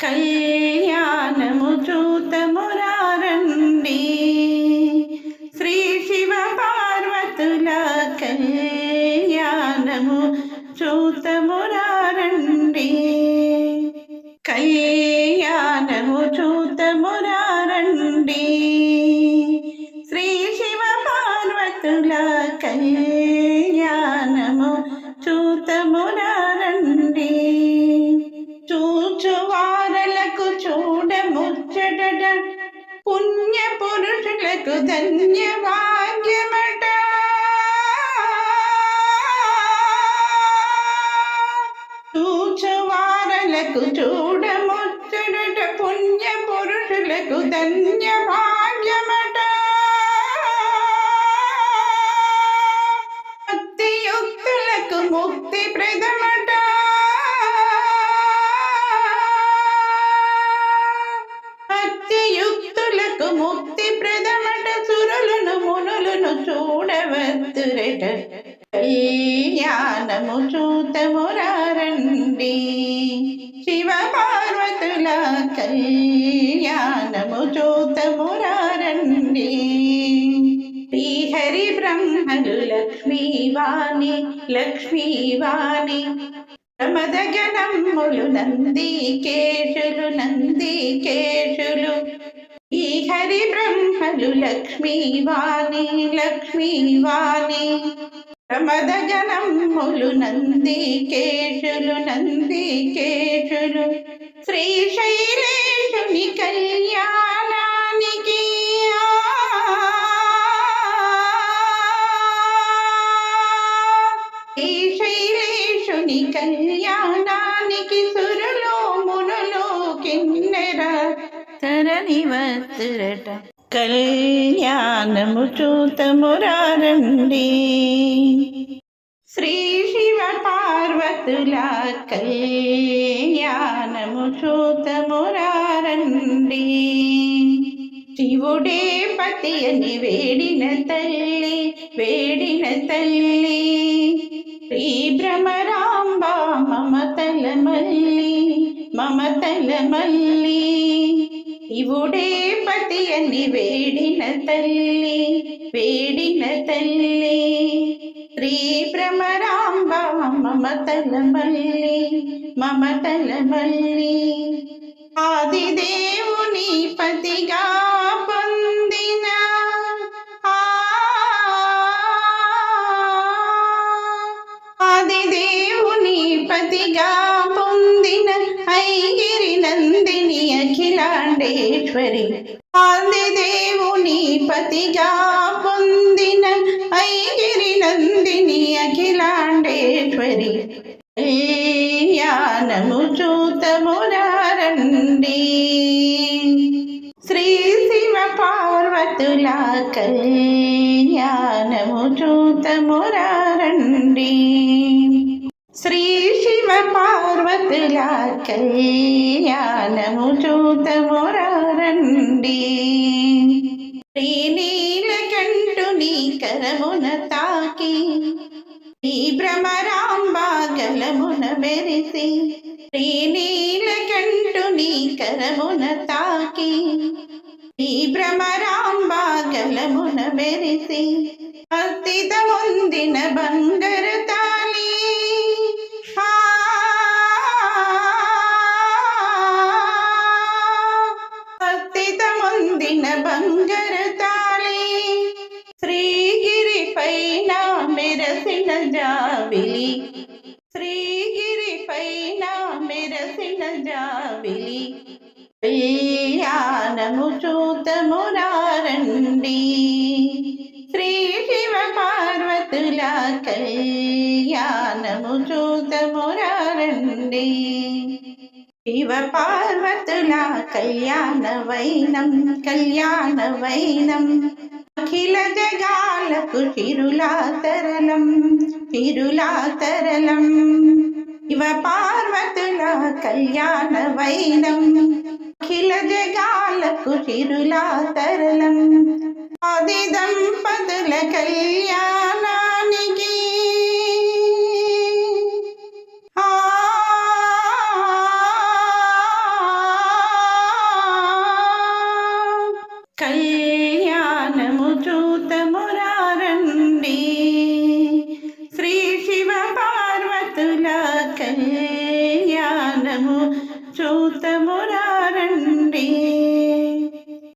కళ్యాణము చూతమురారండి శ్రీ శివ పార్వతుల కళ్యాణము చూతమురారండి కళ్యాణము చూతమురారండి శ్రీ శివ పార్వతుల కళ్యాణ പുണ്യ പുരുഷനക്കു ധന്യ ഭാഗ്യമട്ട സൂചവാരലക്കു ചൂടമുറ്റ പുണ്യ പുരുഷനക്കു ധന്യ చూడవద్దురట కళ్యాణము చూతమురారండి శివ పార్వతుల కళ్యాణము చూతమురారండి శ్రీహరి బ్రహ్మలు లక్ష్మీవాణి లక్ష్మీవాణి ప్రమదగణములు నందికేశులు నంది కేశులు హరి బ్రహ్మలు లక్ష్మీవాణి లక్ష్మీవాణి ప్రమదగణములు నందికేశులు నందికేశులు. శ్రీశైలేశుని కళ్యాణానికి తరణి వత్తురట కళ్యాణము చూతమురారండి. శ్రీ శివ పార్వతుల కళ్యాణము చూతమురారండి. శివుడే పతి అని వేడిన తల్లి వేడిన తల్లి. శ్రీ భ్రమరాంబ మమతల మల్లి మమతల మల్లి. ఇవుడే పతి అని వేడిన తల్లి వేడిన తల్లి. శ్రీ భ్రమరాంబ మమతల మల్లి మమతల మల్లి. ఆదిదేవుని పతిగా పొంది చండేశ్వరి ఆంది దేవుని పతిగా పొందిన ఐగిరి నందిని అఖిలాండేశ్వరి. కళ్యాణము చూతమురారండి శ్రీ శివ పార్వతుల కళ్యాణము చూతమురారండి శ్రీ పార్వతుల కళ్యాణము చూతమురారండి శ్రీ నీలకంఠుని కరమున తాకి శ్రీ భ్రమరాంబాగలమున మెరిసి శ్రీ నీలకంఠుని కరమున తాకి శ్రీ భ్రమరాంబాగలమున మెరిసి అత్తిత ముందిన బంగర కళ్యాణము చూతమురారండి శ్రీ శివ పార్వతుల కళ్యాణము చూతమురారండి శివ పార్వతుల కళ్యాణ వైనం కళ్యాణ వైనం. అఖిల జగాలకు చిరులా తరలం చిరులా తరలం. శివ పార్వతుల కళ్యాణ వైనం అఖిల జగాలకు చిరులా తరలం ఆది దంపతుల కళ్యాణ